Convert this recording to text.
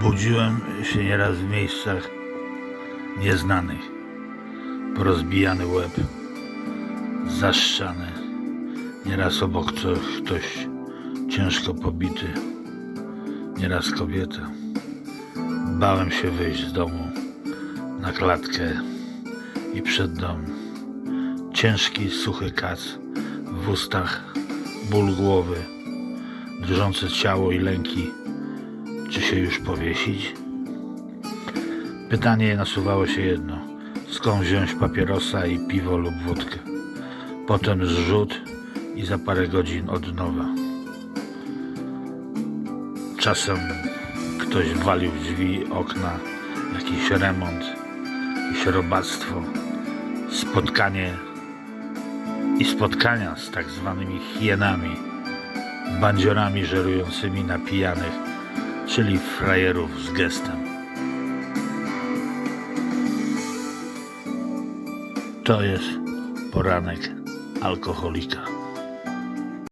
Budziłem się nieraz w miejscach nieznanych. Porozbijany łeb, zaszczany. Nieraz obok ktoś ciężko pobity. Nieraz kobieta. Bałem się wyjść z domu na klatkę i przed dom. Ciężki, suchy kac w ustach, ból głowy, drżące ciało i lęki. Czy się już powiesić? Pytanie nasuwało się jedno. Skąd wziąć papierosa i piwo lub wódkę? Potem zrzut i za parę godzin od nowa. Czasem ktoś walił w drzwi, okna, jakiś remont, jakieś robactwo, spotkanie i spotkania z tak zwanymi hienami, bandziorami żerującymi na pijanych, czyli frajerów z gestem. To jest poranek alkoholika.